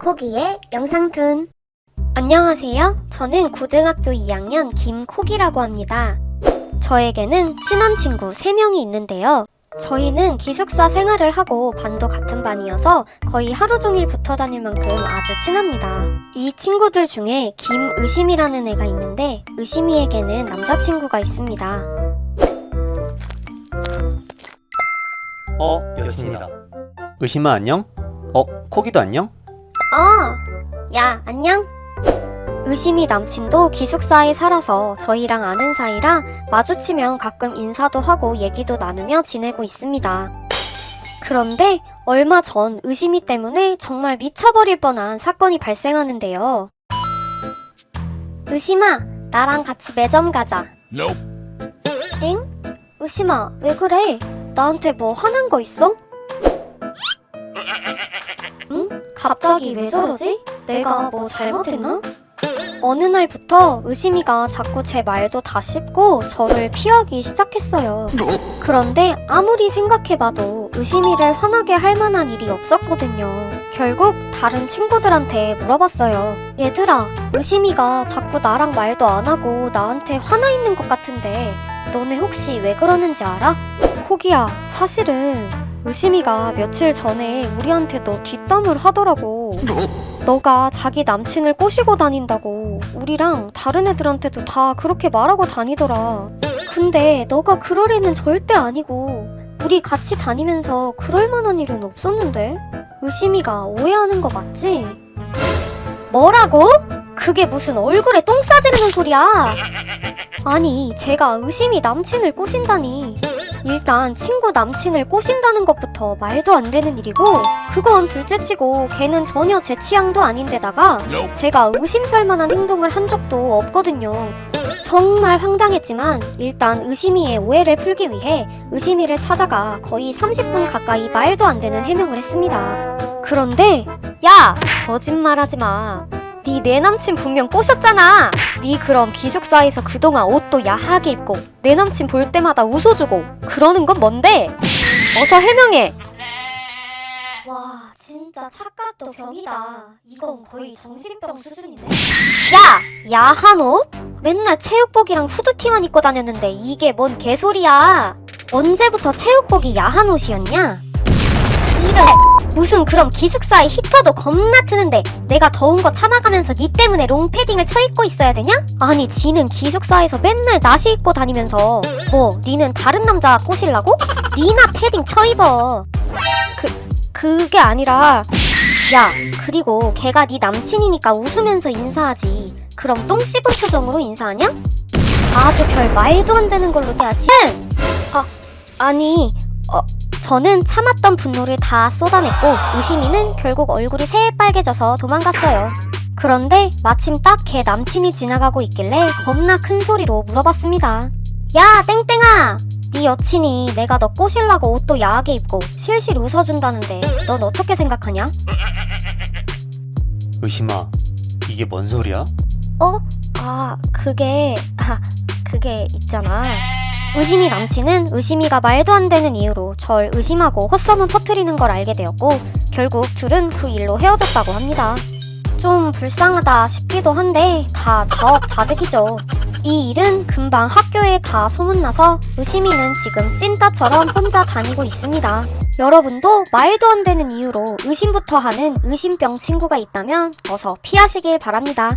코기의 영상툰 안녕하세요. 저는 고등학교 2학년 김코기라고 합니다. 저에게는 친한 친구 3명이 있는데요. 저희는 기숙사 생활을 하고 반도 같은 반이어서 거의 하루 종일 붙어 다닐 만큼 아주 친합니다. 이 친구들 중에 김의심이라는 애가 있는데 의심이에게는 남자친구가 있습니다. 어, 여신이다. 의심아 안녕? 어, 코기도 안녕? 어, 야, 안녕? 의심이 남친도 기숙사에 살아서 저희랑 아는 사이라 마주치면 가끔 인사도 하고 얘기도 나누며 지내고 있습니다. 그런데 얼마 전 의심이 때문에 정말 미쳐버릴 뻔한 사건이 발생하는데요. 의심아, 나랑 같이 매점 가자. 엥? 의심아, 왜 그래? 나한테 뭐 화난 거 있어? 갑자기 왜 저러지? 내가 뭐 잘못했나? 어느 날부터 의심이가 자꾸 제 말도 다 씹고 저를 피하기 시작했어요. 그런데 아무리 생각해봐도 의심이를 화나게 할 만한 일이 없었거든요. 결국 다른 친구들한테 물어봤어요. 얘들아, 의심이가 자꾸 나랑 말도 안 하고 나한테 화나 있는 것 같은데 너네 혹시 왜 그러는지 알아? 호기야, 사실은 의심이가 며칠 전에 우리한테 너 뒷담을 하더라고. 너가 자기 남친을 꼬시고 다닌다고 우리랑 다른 애들한테도 다 그렇게 말하고 다니더라. 근데 너가 그럴 애는 절대 아니고 우리 같이 다니면서 그럴 만한 일은 없었는데 의심이가 오해하는 거 맞지? 뭐라고? 그게 무슨 얼굴에 똥 싸지르는 소리야? 아니 제가 의심이 남친을 꼬신다니 일단 친구 남친을 꼬신다는 것부터 말도 안 되는 일이고 그건 둘째치고 걔는 전혀 제 취향도 아닌데다가 제가 의심살 만한 행동을 한 적도 없거든요. 정말 황당했지만 일단 의심이의 오해를 풀기 위해 의심이를 찾아가 거의 30분 가까이 말도 안 되는 해명을 했습니다. 그런데 야 거짓말하지 마. 네 내 남친 분명 꼬셨잖아. 네 그럼 기숙사에서 그동안 옷도 야하게 입고 내 남친 볼 때마다 웃어주고 그러는 건 뭔데? 어서 해명해. 와 진짜 착각도 병이다. 이건 거의 정신병 수준인데. 야 야한 옷? 맨날 체육복이랑 후드티만 입고 다녔는데 이게 뭔 개소리야? 언제부터 체육복이 야한 옷이었냐? 이래 무슨 그럼 기숙사에 히터도 겁나 트는데 내가 더운 거 참아가면서 니 때문에 롱패딩을 쳐입고 있어야 되냐? 아니 지는 기숙사에서 맨날 나시 입고 다니면서 뭐 니는 다른 남자 꼬실라고? 니나 패딩 쳐입어 그 그게 아니라 야 그리고 걔가 네 남친이니까 웃으면서 인사하지 그럼 똥 씹은 표정으로 인사하냐? 아주 별 말도 안 되는 걸로 해야지 아 아니 어 저는 참았던 분노를 다 쏟아냈고 의심이는 결국 얼굴이 새빨개져서 도망갔어요. 그런데 마침 딱 걔 남친이 지나가고 있길래 겁나 큰 소리로 물어봤습니다. 야 땡땡아! 네 여친이 내가 너 꼬실라고 옷도 야하게 입고 실실 웃어준다는데 넌 어떻게 생각하냐? 의심아, 이게 뭔 소리야? 어? 아 그게 아 그게 있잖아. 의심이 남친은 의심이가 말도 안 되는 이유로 절 의심하고 헛소문 퍼뜨리는 걸 알게 되었고 결국 둘은 그 일로 헤어졌다고 합니다. 좀 불쌍하다 싶기도 한데 다 자업자득이죠. 이 일은 금방 학교에 다 소문나서 의심이는 지금 찐따처럼 혼자 다니고 있습니다. 여러분도 말도 안 되는 이유로 의심부터 하는 의심병 친구가 있다면 어서 피하시길 바랍니다.